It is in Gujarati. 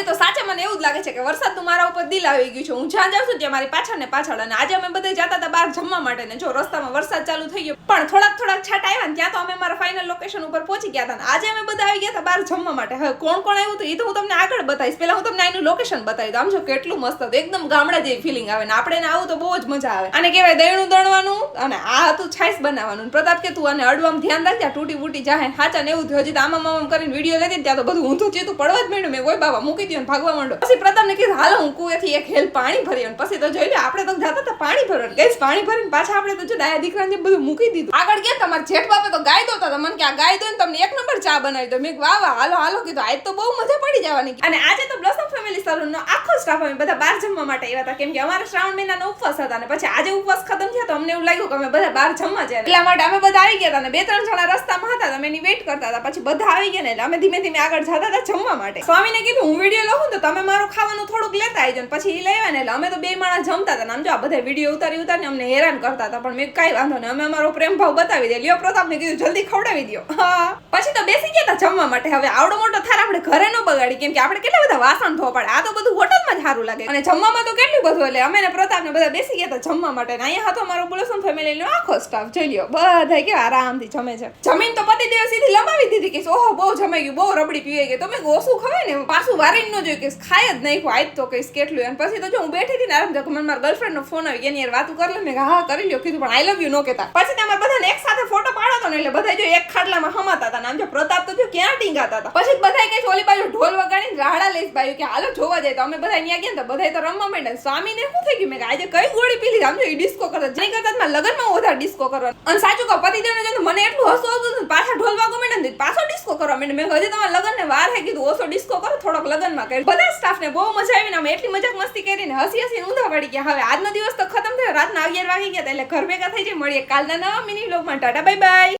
આજે તો મને એવું જ લાગે છે કે વરસાદ તો મારા ઉપર દિલ આવી ગયું છે. હું જ્યાં જાઉં છું ત્યાં મારી પાછળ ને પાછળ અને આજે અમે બધા જતા હતા બહાર જમવા માટે ને જો રસ્તામાં વરસાદ ચાલુ થઈ ગયો. પણ થોડાક થોડાક છાંટ આવ્યા ને ત્યાં તો અમે મારા ફાઇનલ લોકેશન ઉપર પહોંચી ગયા હતા આજે અમે બધા આવી ગયા હતા બહાર જમવા માટે. હવે કોણ કોણ આવ્યું હતું એ તો હું તમને આગળ બતાવીશ. પહેલા હું તમને આનું લોકેશન બતાવી દઉં. આમ જો કેટલું મસ્ત હતું. એકદમ ગામડા જેવી ફિલિંગ આવે ને આપણે આવું તો બહુ જ મજા આવે. અને કહેવાય દહીંનું દણવાનું અને આ હતું છાસ બનાવવાનું. પ્રતાપ કે તું અને અડવામાં ધ્યાન રાખજે તૂટી ફૂટી જાહે હાચા ને એવું હજી તો આમાં આમ કરીને વીડિયો લેતી ત્યાં તો બધું ઊંધું ચીતું પડવા જ માંડ્યું. મેં કોઈ બાબા, મૂકી દો ભાગવા માંડો. પછી પ્રતાપને કીધું, હાલો, હું કુએથી એક હેલ પાણી ભરી અને પછી તો જોઈ લે આપણે તો જતા હતા પાણી ભરવા ગઈ પાણી ભરીને પાછા આપણે તો જો ડાયા દીકરાને બધું મૂકી દીધું. આગળ કે તમારા જેઠ બાપે તો ગાય દોતા મને કે, આ ગાય દો તમને એક નંબર ચા બનાવી દો મેં વાહ વાહ, હાલો હાલો. કીધું, આજ તો બહુ મજા પડી જવાની. અને આજે તો બ્લસમ ફેમિલી સલૂનનો આખો સ્ટાફ અમે બધા બહાર જમવા માટે આવ્યા હતા. કેમ કે અમારા શ્રાવણ મહિનાનો ઉપવાસ હતા અને પછી આજે ઉપવાસ ખતમ થયા તો અમને એવું લાગ્યું કે અમે બધા બહાર જમવા જાય એટલા માટે અમે બધા આવી ગયા હતા અને બે ત્રણ જણા રસ્તામાં હતા અમે એની વેઇટ કરતા હતા. પછી બધા આવી ગયા ને એટલે અમે ધીમે ધીમે આગળ જતા હતા જમવા માટે. સ્વામીને કીધું, હું વીડિયો લઉં તો તમે મારું ખાવાનું થોડુંક લેતા આવજો. ને પછી એ લેવા ને એટલે અમે તો બે માણસ જમતા હતા ને આમ જો આ બધા વીડિયો ઉતારી ઉતારીને અમને હેરાન કરતા હતા. પણ મેં કાંઈ વાંધો નહીં. અમે અમારો પ્રેમ ભાવ બતાવી દે લ્યો પ્રતાપને કીધું, જલ્દી ખવડાવી દો પછી તો બેસી ગયા હતા જમવા માટે. હવે આવડો મોટો થાર આપણે ઘરે ન બગાડી. કેમ કે આપણે કેટલા બધા વાસણ ધોવા પડે આ તો બધું હોટલમાં જ સારું લાગે. અને જમવામાં તો કેટલું બધું એટલે અમે પ્રતાપ ને બધા બેસી ગયા હતા જમવા માટે. અહીંયા હતો મારો બુલસન ફેમિલી નો આખો સ્ટાફ જોઈ લ્યો. બધા કેવા આરામથી જમે છે. જમીન તો પતિ દિવસ સીધી લંબાવી દીધી કે ઓહો, બહુ જમાઈ ગયું, બહુ રબડી પીવાઈ ગઈ. તમે ઓછું ખવાય ને? પાછું વારી ન જોયું કે ખાય જ નહીં આજ તો કઈશ કેટલું. અને પછી તો જો હું બેઠી હતી ને આરામ મને મારા ગર્લફ્રેન્ડ નો ફોન આવી એની યાર વાતું કરી લે. મેં હા, કરી લ્યો. કીધું, પણ આઈ લવ યુ નો કહેતા. પછી તમારે બધાને એક સાથે ફોટો પાડો હતો ને એટલે બધા જો એક ખાટલામાં હમાતા હતા ને આમ જો પ્રતાપ તો જો ક્યાં ટીંગાતા હતા. પછી બધા કઈ ઓલી બાજુ ઢોલ વગાડીને રાહડા લઈશ બાયું કે હાલો, જોવા જાય તો અમે બધા અહીંયા ગયા તો બધા તો રમવા માંડ્યા. સ્વામીને શું થઈ ગયું? મેં આજે કઈ ગોળી પીલી? સમજો એ ડિસ્કો કરતા જઈ કરતા મારા લગ્નમાં વધારે ડિસ્કો કરવા. અને સાચું કહો પતિ દેવને જોઈને મને એટલું હસવું આવતું હતું પાછા ઢોલ વાગો માંડે પાછો ડિસ્કો કરવા માંડે મેં હજી તમારા લગ્નને વાર હે કીધું, ઓછો ડિસ્કો કરો, થોડોક લગનમાં કરી બધા સ્ટાફને બહુ મજા આવી ને અમે એટલી મજાક મસ્તી કરીને હસી હસી ઊંધા પડી ગયા. હવે આજનો દિવસ તો ખતમ થયો. રાતના અગિયાર વાગી ગયા એટલે ઘર ભેગા થઈ જઈ. મળીએ કાલના નવા મિની વ્લોગમાં ટાટા બાય બાય